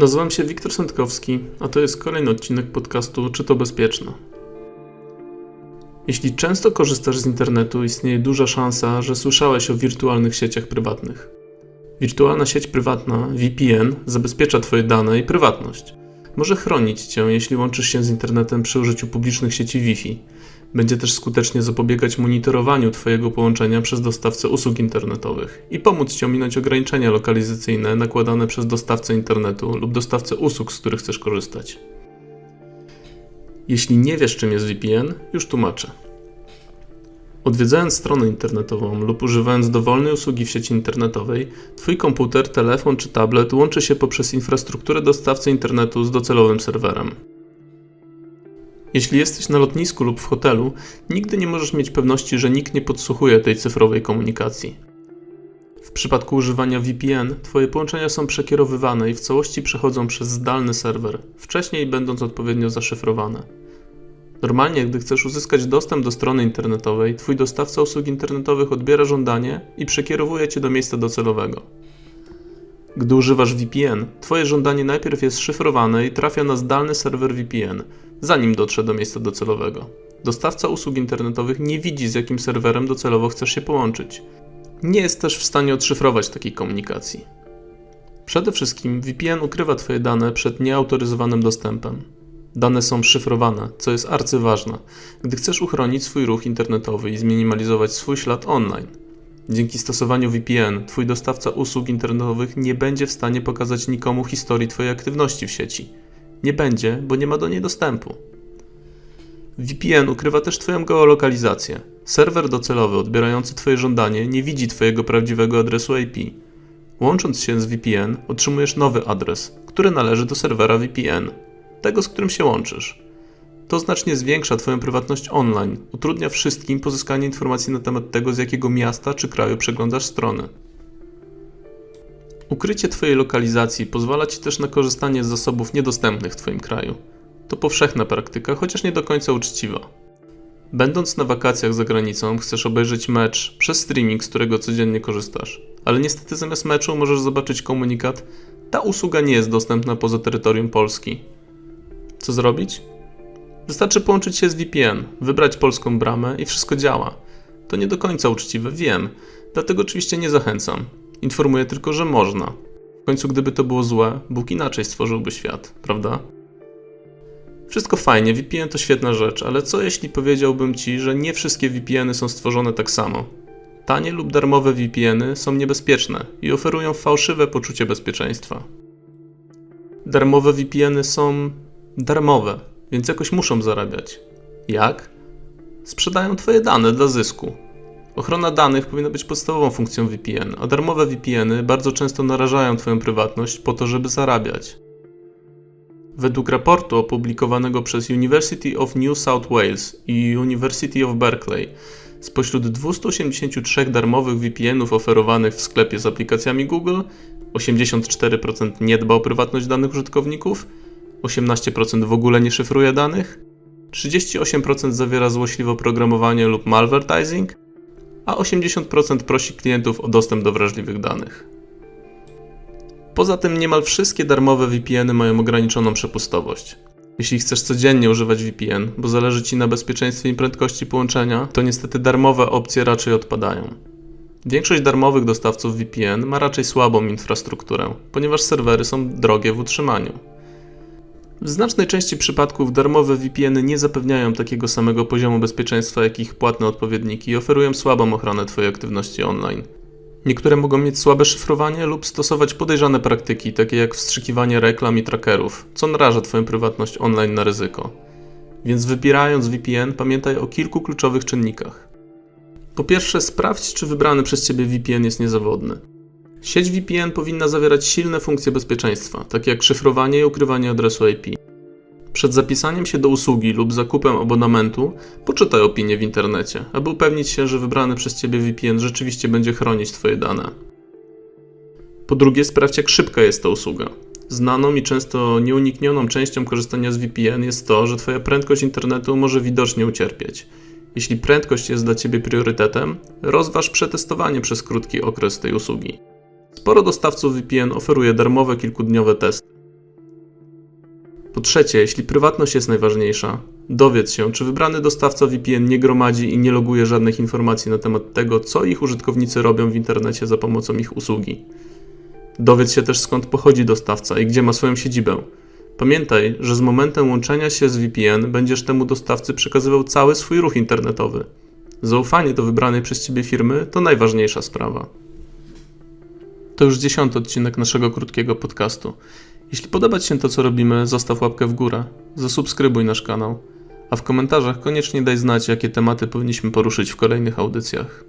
Nazywam się Wiktor Sędkowski, a to jest kolejny odcinek podcastu Czy to bezpieczne? Jeśli często korzystasz z internetu, istnieje duża szansa, że słyszałeś o wirtualnych sieciach prywatnych. Wirtualna sieć prywatna, VPN, zabezpiecza Twoje dane i prywatność. Może chronić Cię, jeśli łączysz się z internetem przy użyciu publicznych sieci Wi-Fi. Będzie też skutecznie zapobiegać monitorowaniu Twojego połączenia przez dostawcę usług internetowych i pomóc Ci ominąć ograniczenia lokalizacyjne nakładane przez dostawcę internetu lub dostawcę usług, z których chcesz korzystać. Jeśli nie wiesz, czym jest VPN, już tłumaczę. Odwiedzając stronę internetową lub używając dowolnej usługi w sieci internetowej, Twój komputer, telefon czy tablet łączy się poprzez infrastrukturę dostawcy internetu z docelowym serwerem. Jeśli jesteś na lotnisku lub w hotelu, nigdy nie możesz mieć pewności, że nikt nie podsłuchuje tej cyfrowej komunikacji. W przypadku używania VPN, Twoje połączenia są przekierowywane i w całości przechodzą przez zdalny serwer, wcześniej będąc odpowiednio zaszyfrowane. Normalnie, gdy chcesz uzyskać dostęp do strony internetowej, Twój dostawca usług internetowych odbiera żądanie i przekierowuje Cię do miejsca docelowego. Gdy używasz VPN, Twoje żądanie najpierw jest szyfrowane i trafia na zdalny serwer VPN, zanim dotrze do miejsca docelowego. Dostawca usług internetowych nie widzi, z jakim serwerem docelowo chcesz się połączyć. Nie jest też w stanie odszyfrować takiej komunikacji. Przede wszystkim VPN ukrywa Twoje dane przed nieautoryzowanym dostępem. Dane są szyfrowane, co jest arcyważne, gdy chcesz uchronić swój ruch internetowy i zminimalizować swój ślad online. Dzięki stosowaniu VPN, Twój dostawca usług internetowych nie będzie w stanie pokazać nikomu historii Twojej aktywności w sieci. Nie będzie, bo nie ma do niej dostępu. VPN ukrywa też Twoją geolokalizację. Serwer docelowy odbierający Twoje żądanie nie widzi Twojego prawdziwego adresu IP. Łącząc się z VPN, otrzymujesz nowy adres, który należy do serwera VPN, tego z którym się łączysz. To znacznie zwiększa Twoją prywatność online, utrudnia wszystkim pozyskanie informacji na temat tego, z jakiego miasta czy kraju przeglądasz strony. Ukrycie Twojej lokalizacji pozwala Ci też na korzystanie z zasobów niedostępnych w Twoim kraju. To powszechna praktyka, chociaż nie do końca uczciwa. Będąc na wakacjach za granicą, chcesz obejrzeć mecz przez streaming, z którego codziennie korzystasz, ale niestety zamiast meczu możesz zobaczyć komunikat: Ta usługa nie jest dostępna poza terytorium Polski. Co zrobić? Wystarczy połączyć się z VPN, wybrać polską bramę i wszystko działa. To nie do końca uczciwe, wiem, dlatego oczywiście nie zachęcam. Informuję tylko, że można. W końcu, gdyby to było złe, Bóg inaczej stworzyłby świat, prawda? Wszystko fajnie, VPN to świetna rzecz, ale co jeśli powiedziałbym ci, że nie wszystkie VPNy są stworzone tak samo? Tanie lub darmowe VPNy są niebezpieczne i oferują fałszywe poczucie bezpieczeństwa. Darmowe VPNy są darmowe, więc jakoś muszą zarabiać. Jak? Sprzedają Twoje dane dla zysku. Ochrona danych powinna być podstawową funkcją VPN, a darmowe VPNy bardzo często narażają Twoją prywatność po to, żeby zarabiać. Według raportu opublikowanego przez University of New South Wales i University of Berkeley, spośród 283 darmowych VPN-ów oferowanych w sklepie z aplikacjami Google, 84% nie dba o prywatność danych użytkowników, 18% w ogóle nie szyfruje danych, 38% zawiera złośliwe oprogramowanie lub malvertising, a 80% prosi klientów o dostęp do wrażliwych danych. Poza tym niemal wszystkie darmowe VPNy mają ograniczoną przepustowość. Jeśli chcesz codziennie używać VPN, bo zależy Ci na bezpieczeństwie i prędkości połączenia, to niestety darmowe opcje raczej odpadają. Większość darmowych dostawców VPN ma raczej słabą infrastrukturę, ponieważ serwery są drogie w utrzymaniu. W znacznej części przypadków darmowe VPN nie zapewniają takiego samego poziomu bezpieczeństwa jak ich płatne odpowiedniki i oferują słabą ochronę Twojej aktywności online. Niektóre mogą mieć słabe szyfrowanie lub stosować podejrzane praktyki, takie jak wstrzykiwanie reklam i trackerów, co naraża Twoją prywatność online na ryzyko. Więc wybierając VPN, pamiętaj o kilku kluczowych czynnikach. Po pierwsze, sprawdź, czy wybrany przez Ciebie VPN jest niezawodny. Sieć VPN powinna zawierać silne funkcje bezpieczeństwa, takie jak szyfrowanie i ukrywanie adresu IP. Przed zapisaniem się do usługi lub zakupem abonamentu poczytaj opinię w internecie, aby upewnić się, że wybrany przez Ciebie VPN rzeczywiście będzie chronić Twoje dane. Po drugie, sprawdź jak szybka jest ta usługa. Znaną i często nieuniknioną częścią korzystania z VPN jest to, że Twoja prędkość internetu może widocznie ucierpieć. Jeśli prędkość jest dla Ciebie priorytetem, rozważ przetestowanie przez krótki okres tej usługi. Sporo dostawców VPN oferuje darmowe kilkudniowe testy. Po trzecie, jeśli prywatność jest najważniejsza, dowiedz się, czy wybrany dostawca VPN nie gromadzi i nie loguje żadnych informacji na temat tego, co ich użytkownicy robią w internecie za pomocą ich usługi. Dowiedz się też skąd pochodzi dostawca i gdzie ma swoją siedzibę. Pamiętaj, że z momentem łączenia się z VPN będziesz temu dostawcy przekazywał cały swój ruch internetowy. Zaufanie do wybranej przez Ciebie firmy to najważniejsza sprawa. To już dziesiąty odcinek naszego krótkiego podcastu. Jeśli podoba Ci się to, co robimy, zostaw łapkę w górę, zasubskrybuj nasz kanał, a w komentarzach koniecznie daj znać, jakie tematy powinniśmy poruszyć w kolejnych audycjach.